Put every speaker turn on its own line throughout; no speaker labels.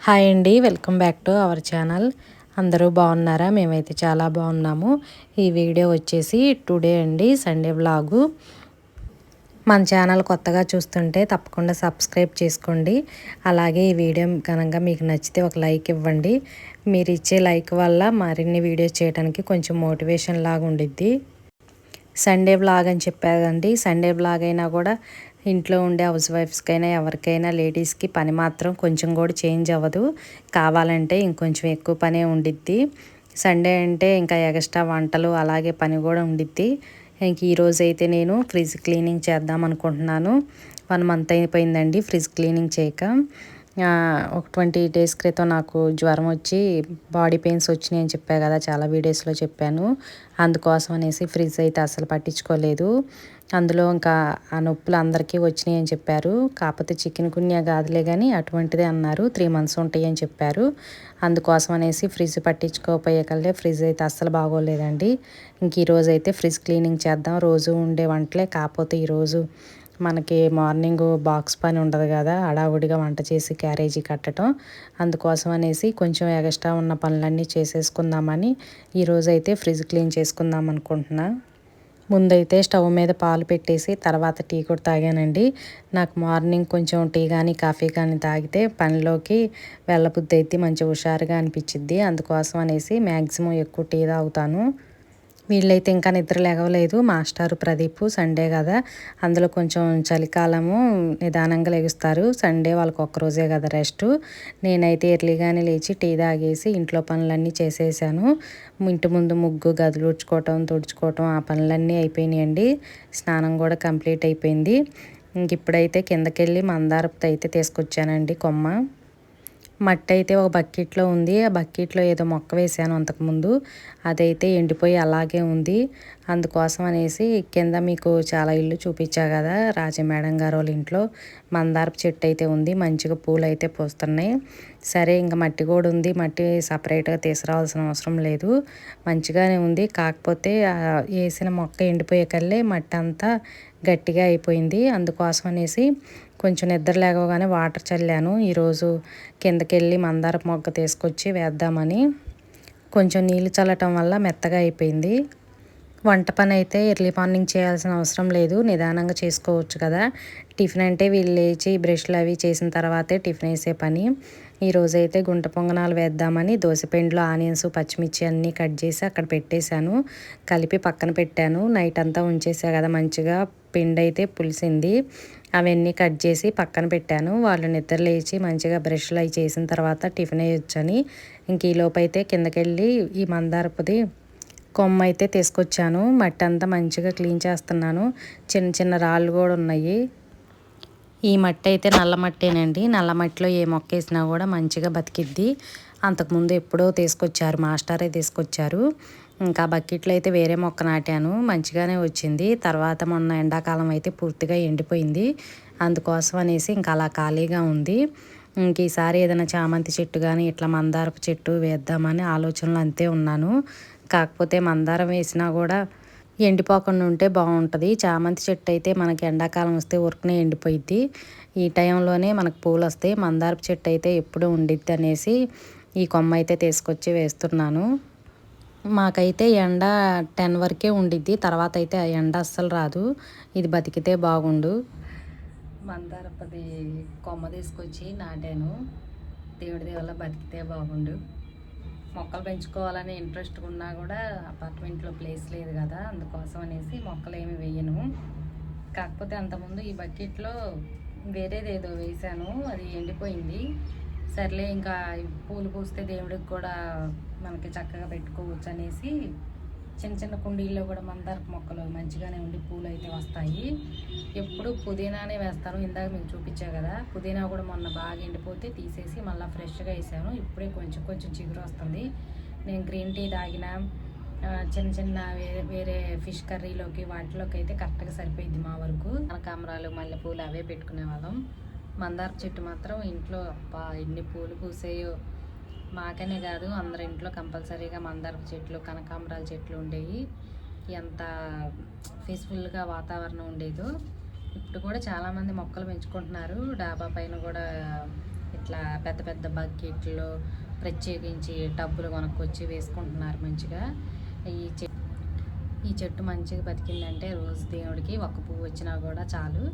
Hi అండి welcome back to our channel. అందరూ బాగున్నారా? మేమైతే చాలా బాగున్నాము. ఈ వీడియో వచ్చేసి టుడే అండి సండే వ్లాగు. మన ఛానల్ కొత్తగా చూస్తుంటే తప్పకుండా సబ్స్క్రైబ్ చేసుకోండి. అలాగే ఈ వీడియో కనుక మీకు నచ్చితే ఒక లైక్ ఇవ్వండి. మీరు ఇచ్చే లైక్ వల్ల మరిన్ని వీడియోస్ చేయడానికి కొంచెం మోటివేషన్ లాగా ఉండిద్ది. సండే బ్లాగ్ అని చెప్పారండి సండే బ్లాగ్ అయినా కూడా ఇంట్లో ఉండే హౌస్ వైఫ్స్కైనా ఎవరికైనా లేడీస్కి పని మాత్రం కొంచెం కూడా చేంజ్ అవ్వదు. కావాలంటే ఇంకొంచెం ఎక్కువ పనే ఉండిద్ది. సండే అంటే ఇంకా ఎక్స్ట్రా వంటలు అలాగే పని కూడా ఉండిద్ది. ఇంక ఈరోజు అయితే నేను ఫ్రిడ్జ్ క్లీనింగ్ చేద్దాం అనుకుంటున్నాను. వన్ మంత్ అయిపోయిందండి ఫ్రిడ్జ్ క్లీనింగ్ చేయక. ఒక ట్వంటీ డేస్ క్రితం నాకు జ్వరం వచ్చి బాడీ పెయిన్స్ వచ్చినాయి అని చెప్పా కదా చాలా వీడియోస్లో చెప్పాను. అందుకోసం అనేసి ఫ్రిడ్జ్ అయితే అసలు పట్టించుకోలేదు. అందులో ఇంకా ఆ నొప్పులు అందరికీ వచ్చినాయి అని చెప్పారు. కాకపోతే చికెన్ గున్యా కాదులే కానీ అటువంటిదే అన్నారు. త్రీ మంత్స్ ఉంటాయి అని చెప్పారు. అందుకోసం అనేసి ఫ్రిడ్జ్ పట్టించుకోపోయే కల్లా ఫ్రిడ్జ్ అయితే అస్సలు బాగోలేదండి. ఇంక ఈరోజు అయితే ఫ్రిడ్జ్ క్లీనింగ్ చేద్దాం. రోజు ఉండే వంటలే. కాకపోతే ఈరోజు మనకి మార్నింగ్ బాక్స్ పని ఉండదు కదా హడావుడిగా వంట చేసి క్యారేజీ కట్టడం అందుకోసం అనేసి కొంచెం ఎక్స్ట్రా ఉన్న పనులన్నీ చేసేసుకుందామని ఈరోజు అయితే ఫ్రిడ్జ్ క్లీన్ చేసుకుందాం అనుకుంటున్నా. ముందైతే స్టవ్ మీద పాలు పెట్టేసి తర్వాత టీ కూడా తాగానండి. నాకు మార్నింగ్ కొంచెం టీ కానీ కాఫీ కానీ తాగితే పనిలోకి వెళ్ళబుద్ధి అయితే మంచి హుషారుగా అనిపించిద్ది అందుకోసం అనేసి మ్యాక్సిమం ఎక్కువ టీ తాగుతాను. వీళ్ళైతే ఇంకా నిద్ర లేగవలేదు మాస్టారు ప్రదీప్ సండే కదా. అందులో కొంచెం చలికాలము నిదానంగా లెగుస్తారు. సండే వాళ్ళకి ఒక్కరోజే కదా రెస్ట్. నేనైతే ఎర్లీగానే లేచి టీ తాగేసి ఇంట్లో పనులన్నీ చేసేసాను. ఇంటి ముందు ముగ్గు గదులు ఉడ్చుకోవటం తుడుచుకోవటం ఆ పనులన్నీ అయిపోయినాయండి. స్నానం కూడా కంప్లీట్ అయిపోయింది. ఇంక ఇప్పుడైతే కిందకెళ్ళి మందారపుతో అయితే తీసుకొచ్చానండి కొమ్మ. మట్టి అయితే ఒక బకెట్లో ఉంది. ఆ బకెట్లో ఏదో మొక్క వేసాను అంతకుముందు. అదైతే ఎండిపోయి అలాగే ఉంది. అందుకోసం అనేసి కింద మీకు చాలా ఇల్లు చూపించా కదా రాజా మేడం గారు వాళ్ళ ఇంట్లో. మందారపు చెట్టు అయితే ఉంది. మంచిగా పూలు అయితే పూస్తున్నాయి. సరే ఇంకా మట్టి కూడా ఉంది. మట్టి సపరేట్గా తీసుకురావాల్సిన అవసరం లేదు. మంచిగానే ఉంది. కాకపోతే వేసిన మొక్క ఎండిపోయే కల్లే మట్టి అంతా గట్టిగా అయిపోయింది. అందుకోసం అనేసి కొంచెం నిద్ర లేకగానే వాటర్ చల్లాను. ఈరోజు కిందకెళ్ళి మందార మొగ్గ తీసుకొచ్చి వేద్దామని కొంచెం నీళ్ళు చల్లటం వల్ల మెత్తగా అయిపోయింది. వంట పని అయితే ఎర్లీ మార్నింగ్ చేయాల్సిన అవసరం లేదు. నిదానంగా చేసుకోవచ్చు కదా. టిఫిన్ అంటే వీళ్ళు లేచి బ్రష్లు అవి చేసిన తర్వాతే టిఫిన్ వేసే పని. ఈరోజైతే గుంట పొంగనాలు వేద్దామని దోశపిండిలో ఆనియన్స్ పచ్చిమిర్చి అన్నీ కట్ చేసి అక్కడ పెట్టేశాను. కలిపి పక్కన పెట్టాను. నైట్ అంతా ఉంచేసా కదా మంచిగా. పిండి అయితే పులిసింది. అవన్నీ కట్ చేసి పక్కన పెట్టాను. వాళ్ళు నిద్ర లేచి మంచిగా బ్రష్లు అవి చేసిన తర్వాత టిఫిన్ వేయొచ్చని. ఇంక ఈలోపైతే కిందకెళ్ళి ఈ మందారపుది కొమ్మ అయితే తీసుకొచ్చాను. మట్టి అంతా మంచిగా క్లీన్ చేస్తున్నాను. చిన్న చిన్న రాళ్ళు కూడా ఉన్నాయి. ఈ మట్టి అయితే నల్ల మట్టేనండి. నల్ల మట్టిలో ఏ మొక్క వేసినా కూడా మంచిగా బతికిద్ది. అంతకుముందు ఎప్పుడో తీసుకొచ్చారు. మాస్టరే తీసుకొచ్చారు. ఇంకా బకెట్లో అయితే వేరే మొక్క నాటాను. మంచిగానే వచ్చింది. తర్వాత మొన్న ఎండాకాలం అయితే పూర్తిగా ఎండిపోయింది. అందుకోసం అనేసి ఇంకా అలా ఖాళీగా ఉంది. ఇంక ఈసారి ఏదైనా చామంతి చెట్టు కానీ ఇట్లా మందారపు చెట్టు వేద్దామని ఆలోచనలు అంతే ఉన్నాను. కాకపోతే మందారం వేసినా కూడా ఎండిపోకుండా ఉంటే బాగుంటుంది. చామంతి చెట్టు అయితే మనకి ఎండాకాలం వస్తే ఉరికనే ఎండిపోయిద్ది. ఈ టైంలోనే మనకు పూలు వస్తాయి మందారపు చెట్టు అయితే ఎప్పుడు ఉండిద్ది అనేసి ఈ కొమ్మ అయితే తీసుకొచ్చి వేస్తున్నాను. మాకైతే ఎండ టెన్ వరకే ఉండిద్ది తర్వాత అయితే ఎండ అస్సలు రాదు. ఇది బతికితే బాగుండు. మందారపది కొమ్మ తీసుకొచ్చి నాటాను. దేవుడి వల్ల బతికితే బాగుండు. మొక్కలు పెంచుకోవాలని ఇంట్రెస్ట్ ఉన్నా కూడా అపార్ట్మెంట్లో ప్లేస్ లేదు కదా అందుకోసం అనేసి మొక్కలు ఏమి వేయను. కాకపోతే అంతకుముందు ఈ బకెట్లో వేరేది ఏదో వేసాను అది ఎండిపోయింది. సర్లే ఇంకా పూలు పూస్తే దేవుడికి కూడా మనకి చక్కగా పెట్టుకోవచ్చు అనేసి చిన్న చిన్న కుండీల్లో కూడా మందార మొక్కలు మంచిగానే ఉండి పూలు అయితే వస్తాయి. ఎప్పుడు పుదీనానే వేస్తాను. ఇందాక మీకు చూపించా కదా పుదీనా కూడా మొన్న బాగా ఎండిపోతే తీసేసి మళ్ళీ ఫ్రెష్గా వేసాను. ఇప్పుడే కొంచెం కొంచెం చిగురు వస్తుంది. నేను గ్రీన్ టీ తాగిన చిన్న చిన్న వేరే వేరే ఫిష్ కర్రీలోకి వాటిలోకి అయితే కరెక్ట్గా సరిపోయింది మా వరకు. మన కనకాంబరాలు మల్లెపూలు అవే పెట్టుకునే వాళ్ళం. మందార చెట్టు మాత్రం ఇంట్లో అబ్బా ఎన్ని పూలు పూసాయో. మాకనే కాదు అందరి ఇంట్లో కంపల్సరీగా మందారపు చెట్లు కనకాంబరాల చెట్లు ఉండేవి. ఎంత పీస్ఫుల్గా వాతావరణం ఉండేదో. ఇప్పుడు కూడా చాలామంది మొక్కలు పెంచుకుంటున్నారు. డాబా పైన కూడా ఇట్లా పెద్ద పెద్ద బకెట్లు ప్రత్యేకించి టబ్బులు కొనుక్కొచ్చి వేసుకుంటున్నారు మంచిగా. ఈ చె ఈ చెట్టు మంచిగా బతికిందంటే రోజు దేవుడికి ఒక్క పువ్వు వచ్చినా కూడా చాలు.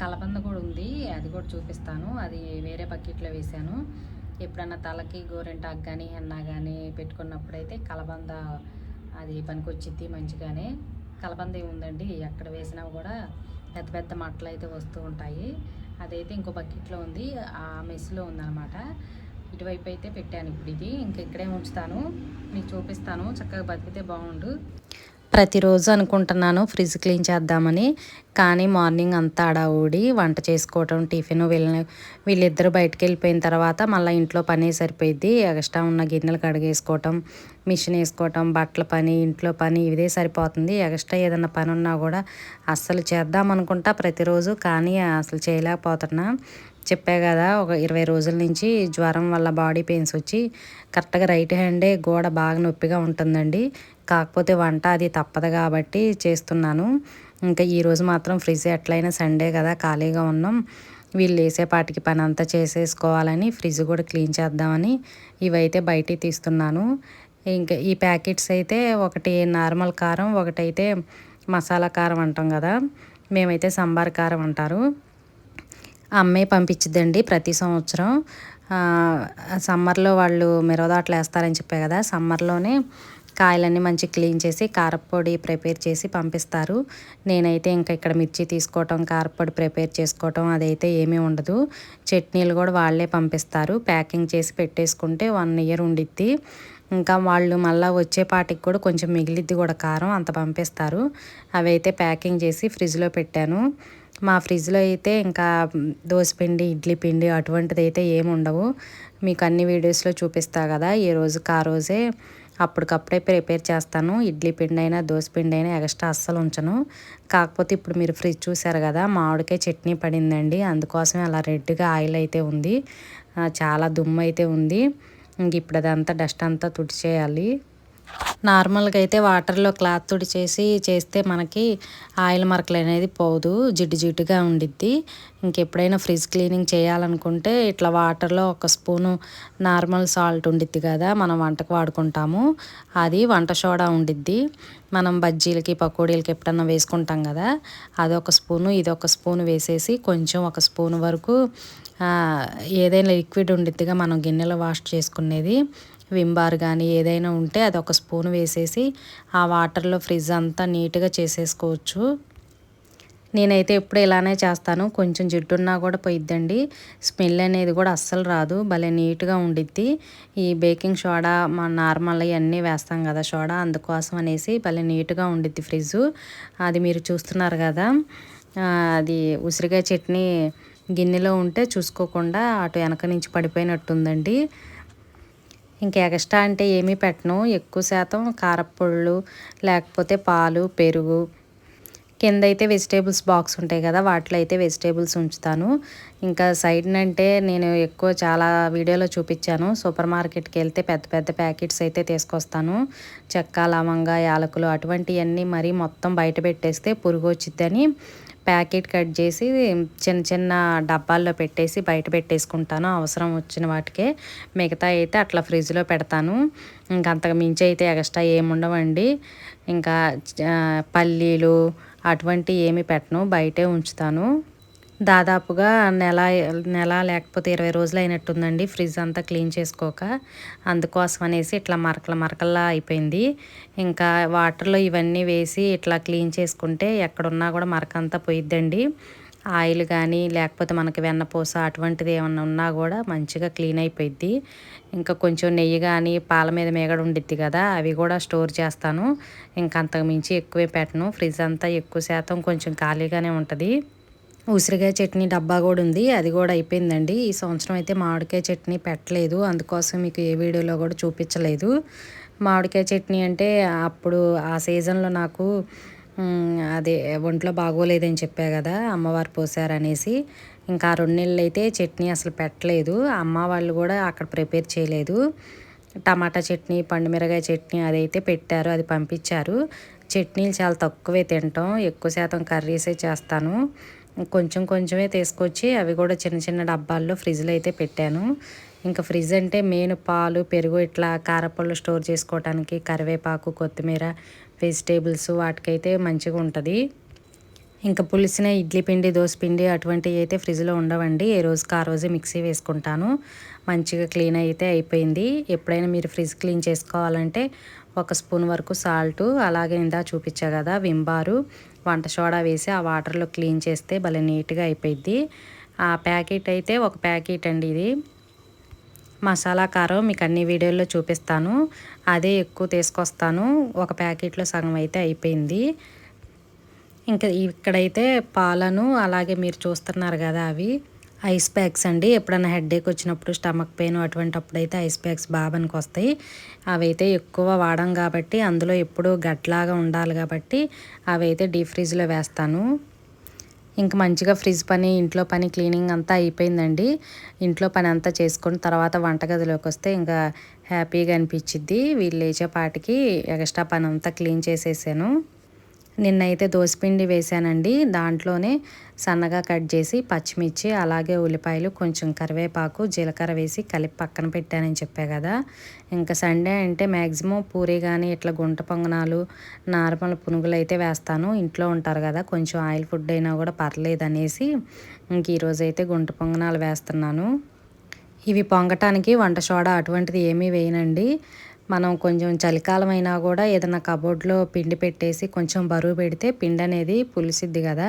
కలబంద కూడా ఉంది. అది కూడా చూపిస్తాను. అది వేరే బకెట్లో వేశాను. ఎప్పుడన్నా తలకి గోరింటాకు కానీ హెన్నా కానీ పెట్టుకున్నప్పుడైతే కలబంద అది పనికొచ్చిద్ది మంచిగానే. కలబంద ఉందండి ఎక్కడ వేసినా కూడా పెద్ద పెద్ద మట్టలు అయితే వస్తూ ఉంటాయి. అదైతే ఇంకో బకెట్లో ఉంది. ఆ మెస్లో ఉందన్నమాట. ఇటువైపు అయితే పెట్టాను ఇప్పుడు ఇది. ఇంక ఇక్కడే ఉంచుతాను. మీకు చూపిస్తాను. చక్కగా బతికితే బాగుండు. ప్రతిరోజు అనుకుంటున్నాను ఫ్రిడ్జ్ క్లీన్ చేద్దామని. కానీ మార్నింగ్ అంతా అడావుడి వంట చేసుకోవటం టిఫిన్ వీళ్ళని వీళ్ళిద్దరు బయటకు వెళ్ళిపోయిన తర్వాత మళ్ళీ ఇంట్లో పని సరిపోయిద్ది. ఎక్స్ట్రా ఉన్న గిన్నెలు కడిగేసుకోవటం మిషన్ వేసుకోవటం బట్టల పని ఇంట్లో పని ఇదే సరిపోతుంది. ఎక్స్ట్రా ఏదైనా పని ఉన్నా కూడా అస్సలు చేద్దాం అనుకుంటా ప్రతిరోజు కానీ అసలు చేయలేకపోతున్నా. చెప్పా కదా ఒక ఇరవై రోజుల నుంచి జ్వరం వల్ల బాడీ పెయిన్స్ వచ్చి కరెక్ట్గా రైట్ హ్యాండే గోడ బాగా నొప్పిగా ఉంటుందండి. కాకపోతే వంట అది తప్పదు కాబట్టి చేస్తున్నాను. ఇంకా ఈరోజు మాత్రం ఫ్రిడ్జ్ ఎట్లయినా సండే కదా ఖాళీగా ఉన్నాం. వీళ్ళు వేసేపాటికి పని అంతా చేసేసుకోవాలని ఫ్రిడ్జ్ కూడా క్లీన్ చేద్దామని ఇవైతే బయటికి తీస్తున్నాను. ఇంకా ఈ ప్యాకెట్స్ అయితే ఒకటి నార్మల్ కారం ఒకటైతే మసాలా కారం అంటాం కదా మేమైతే సంబార్ కారం అంటారు. అమ్మే పంపించిద్దండి ప్రతి సంవత్సరం. సమ్మర్లో వాళ్ళు మిరవదాట్లు వేస్తారని చెప్పే కదా సమ్మర్లోనే కాయలన్నీ మంచి క్లీన్ చేసి కారపొడి ప్రిపేర్ చేసి పంపిస్తారు. నేనైతే ఇంకా ఇక్కడ మిర్చి తీసుకోవటం కారపొడి ప్రిపేర్ చేసుకోవటం అదైతే ఏమీ ఉండదు. చట్నీలు కూడా వాళ్ళే పంపిస్తారు. ప్యాకింగ్ చేసి పెట్టేసుకుంటే వన్ ఇయర్ ఉండిద్ది. ఇంకా వాళ్ళు మళ్ళీ వచ్చేపాటికి కూడా కొంచెం మిగిలిద్ది కూడా కారం అంత పంపిస్తారు. అవి అయితే ప్యాకింగ్ చేసి ఫ్రిడ్జ్లో పెట్టాను. మా ఫ్రిడ్జ్లో అయితే ఇంకా పిండి ఇడ్లీ పిండి అటువంటిది అయితే ఏమి ఉండవు. మీకు అన్ని వీడియోస్లో చూపిస్తా కదా ఈరోజు రోజుకి ఆ రోజే అప్పటికప్పుడే ప్రిపేర్ చేస్తాను. ఇడ్లీ పిండి అయినా దోశ పిండి అయినా ఎక్స్ట్రా అస్సలు ఉంచను. కాకపోతే ఇప్పుడు మీరు ఫ్రిడ్జ్ చూసారు కదా మామిడికాయ చట్నీ పడిందండి. అందుకోసమే అలా రెడ్గా ఆయిల్ అయితే ఉంది. చాలా దుమ్ము అయితే ఉంది. ఇంక ఇప్పుడు అదంతా డస్ట్ అంతా తుడిచేయాలి. నార్మల్గా అయితే వాటర్లో క్లాత్ తుడిచేసి చేస్తే మనకి ఆయిల్ మరకలు అనేది పోదు జిడ్డు జిడ్డుగా ఉండిద్ది. ఇంకెప్పుడైనా ఫ్రిడ్జ్ క్లీనింగ్ చేయాలనుకుంటే ఇట్లా వాటర్లో ఒక స్పూను నార్మల్ సాల్ట్ ఉండిద్ది కదా మనం వంటకు వాడుకుంటాము. అది వంట సోడా ఉండిద్ది. మనం బజ్జీలకి పకోడీలకి ఎప్పుడన్నా వేసుకుంటాం కదా అదొక స్పూను ఇది ఒక స్పూన్ వేసేసి కొంచెం ఒక స్పూన్ వరకు ఏదైనా లిక్విడ్ ఉండిద్దిగా మనం గిన్నెలో వాష్ చేసుకునేది. విమ్ బార్ కానీ ఏదైనా ఉంటే అది ఒక స్పూన్ వేసేసి ఆ వాటర్లో ఫ్రిడ్జ్ అంతా నీట్గా చేసేసుకోవచ్చు. నేనైతే ఎప్పుడు ఇలానే చేస్తాను. కొంచెం జిడ్డున్నా కూడా పోయిద్దండి. స్మెల్ అనేది కూడా అస్సలు రాదు. భలే నీట్గా ఉండిద్ది. ఈ బేకింగ్ సోడా మా నార్మల్ ఇవన్నీ వేస్తాం కదా సోడా అందుకోసం అనేసి భలే నీట్గా ఉండిద్ది ఫ్రిడ్జ్. అది మీరు చూస్తున్నారు కదా. అది ఉసిరికాయ చట్నీ గిన్నెలో ఉంటే చూసుకోకుండా అటు వెనక నుంచి పడిపోయినట్టుందండి. ఇంకా ఎక్స్ట్రా అంటే ఏమీ పెట్టను. ఎక్కువ శాతం కారపొళ్ళు లేకపోతే పాలు పెరుగు. కింద అయితే వెజిటేబుల్స్ బాక్స్ ఉంటాయి కదా వాటిలో అయితే వెజిటేబుల్స్ ఉంచుతాను. ఇంకా సైడ్ అంటే నేను ఎక్కువ చాలా వీడియోలో చూపించాను. సూపర్ మార్కెట్కి వెళ్తే పెద్ద పెద్ద ప్యాకెట్స్ అయితే తీసుకొస్తాను. చెక్క లవంగా యాలకులు అటువంటివన్నీ మరీ మొత్తం బయట పెట్టేస్తే పురుగు వచ్చిద్దని ప్యాకెట్ కట్ చేసి చిన్న చిన్న డబ్బాల్లో పెట్టేసి బయట పెట్టేసుకుంటాను. అవసరం వచ్చిన వాటికే. మిగతా అయితే అట్లా ఫ్రిడ్జ్లో పెడతాను. ఇంకా అంతకు మించి అయితే ఎక్స్ట్రా ఏముండవండి ఇంకా పల్లీలు అటువంటి ఏమి పెట్టను. బయటే ఉంచుతాను. దాదాపుగా నెల నెల లేకపోతే ఇరవై రోజులు అయినట్టుందండి ఫ్రిడ్జ్ అంతా క్లీన్ చేసుకోక. అందుకోసం అనేసి ఇట్లా మరకల మరకల్లా అయిపోయింది. ఇంకా వాటర్లో ఇవన్నీ వేసి ఇట్లా క్లీన్ చేసుకుంటే ఎక్కడున్నా కూడా మరకంతా పోయిద్దండి. ఆయిల్ కానీ లేకపోతే మనకి వెన్నపూస అటువంటిది ఏమన్నా ఉన్నా కూడా మంచిగా క్లీన్ అయిపోయిద్ది. ఇంకా కొంచెం నెయ్యి కానీ పాల మీద మేగడ ఉండిద్ది కదా అవి కూడా స్టోర్ చేస్తాను. ఇంకా అంతకు మించి ఎక్కువే పెట్టను. ఫ్రిడ్జ్ అంతా ఎక్కువ శాతం కొంచెం ఖాళీగానే ఉంటుంది. ఉసిరికాయ చట్నీ డబ్బా కూడా ఉంది. అది కూడా అయిపోయిందండి. ఈ సంవత్సరం అయితే మామిడికాయ చట్నీ పెట్టలేదు. అందుకోసం మీకు ఏ వీడియోలో కూడా చూపించలేదు. మామిడికాయ చట్నీ అంటే అప్పుడు ఆ సీజన్లో నాకు అదే ఒంట్లో బాగోలేదని చెప్పా కదా అమ్మవారు పోసారనేసి. ఇంకా రెండు నెలలు అయితే చట్నీ అసలు పెట్టలేదు. అమ్మ వాళ్ళు కూడా అక్కడ ప్రిపేర్ చేయలేదు. టమాటా చట్నీ పండుమిరగాయ చట్నీ అదైతే పెట్టారు అది పంపించారు. చట్నీలు చాలా తక్కువే తింటాం. ఎక్కువ శాతం కర్రీసే చేస్తాను. కొంచెం కొంచెమే తీసుకొచ్చి అవి కూడా చిన్న చిన్న డబ్బాల్లో ఫ్రిడ్జ్లో అయితే పెట్టాను. ఇంకా ఫ్రిడ్జ్ అంటే మెయిన్ పాలు పెరుగు ఇట్లా కారపళ్ళు స్టోర్ చేసుకోవటానికి కరివేపాకు కొత్తిమీర వెజిటేబుల్స్ వాటికైతే మంచిగా ఉంటుంది. ఇంకా పులిసిన ఇడ్లీ పిండి దోశ పిండి అటువంటివి అయితే ఫ్రిడ్జ్లో ఉండవండి. ఏ రోజుకి ఆ రోజే మిక్సీ వేసుకుంటాను. మంచిగా క్లీన్ అయితే అయిపోయింది. ఎప్పుడైనా మీరు ఫ్రిడ్జ్ క్లీన్ చేసుకోవాలంటే ఒక స్పూన్ వరకు సాల్ట్ అలాగే ఇందా చూపించా కదా వింబారు వంట సోడా వేసి ఆ వాటర్లో క్లీన్ చేస్తే భలే నీట్గా అయిపోయింది ఆ ప్యాకెట్ అయితే ఒక ప్యాకెట్ అండి ఇది. మసాలా కారం మీకు అన్ని వీడియోల్లో చూపిస్తాను. అదే ఎక్కువ తీసుకొస్తాను. ఒక ప్యాకెట్లో సగం అయితే అయిపోయింది. ఇంకా ఇక్కడైతే పాలను అలాగే మీరు చూస్తున్నారు కదా అవి. ఐస్ ప్యాక్స్ అండి. ఎప్పుడైనా హెడ్ఏక్ వచ్చినప్పుడు స్టమక్ పెయిన్ అటువంటిప్పుడు అయితే ఐస్ ప్యాక్స్ బాబానికి అవి అవైతే ఎక్కువ వాడం కాబట్టి అందులో ఎప్పుడు గట్లాగా ఉండాలి కాబట్టి అవైతే డీప్ ఫ్రిడ్జ్లో వేస్తాను. ఇంక మంచిగా ఫ్రిడ్జ్ పని ఇంట్లో పని క్లీనింగ్ అంతా అయిపోయిందండి. ఇంట్లో పని అంతా చేసుకుని తర్వాత వంటగదిలోకి వస్తే ఇంకా హ్యాపీగా అనిపించిద్ది. వీళ్ళు లేచే పాటికి ఎక్స్ట్రా పని అంతా క్లీన్ చేసేసాను. నిన్నైతే దోసపిండి వేసానండి దాంట్లోనే సన్నగా కట్ చేసి పచ్చిమిర్చి అలాగే ఉల్లిపాయలు కొంచెం కరివేపాకు జీలకర్ర వేసి కలిపి పక్కన పెట్టానని చెప్పా కదా. ఇంకా సండే అంటే మ్యాక్సిమం పూరి కానీ ఇట్లా గుంట పొంగనాలు నార్మల్ పునుగులు అయితే వేస్తాను. ఇంట్లో ఉంటారు కదా కొంచెం ఆయిల్ ఫుడ్ అయినా కూడా పర్లేదు అనేసి ఇంక ఈరోజు అయితే గుంట పొంగనాలు వేస్తున్నాను. ఇవి పొంగటానికి వంట సోడా అటువంటిది ఏమీ వేయనండి. మనం కొంచెం చలికాలం అయినా కూడా ఏదైనా కబోర్డ్లో పిండి పెట్టేసి కొంచెం బరువు పెడితే పిండి అనేది పులిసిద్ది కదా.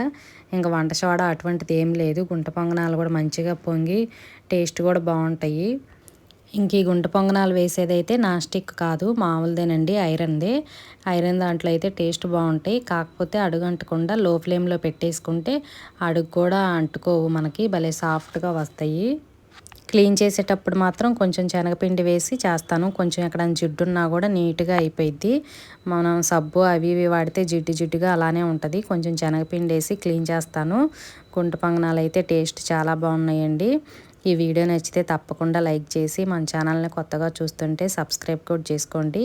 ఇంకా వంట సోడా అటువంటిది ఏం లేదు. గుంట పొంగనాలు కూడా మంచిగా పొంగి టేస్ట్ కూడా బాగుంటాయి. ఇంక ఈ గుంట పొంగనాలు వేసేదైతే నాస్టిక్ కాదు మామూలుదేనండి ఐరన్దే. ఐరన్ దాంట్లో అయితే టేస్ట్ బాగుంటాయి. కాకపోతే అడుగు అంటకుండా లో ఫ్లేమ్లో పెట్టేసుకుంటే అడుగు కూడా అంటుకోవు మనకి. భలే సాఫ్ట్గా వస్తాయి. క్లీన్ చేసేటప్పుడు మాత్రం కొంచెం శనగపిండి వేసి చేస్తాను. కొంచెం ఎక్కడ జిడ్డు ఉన్నా కూడా నీట్గా అయిపోయిద్ది. మనం సబ్బు అవి ఇవి వాడితే జిడ్డు జిడ్డుగా అలానే ఉంటుంది. కొంచెం శనగపిండి వేసి క్లీన్ చేస్తాను. గుంట పంగనాలు అయితే టేస్ట్ చాలా బాగున్నాయండి. ఈ వీడియో నచ్చితే తప్పకుండా లైక్ చేసి మన ఛానల్ని కొత్తగా చూస్తుంటే సబ్స్క్రైబ్ కూడా చేసుకోండి.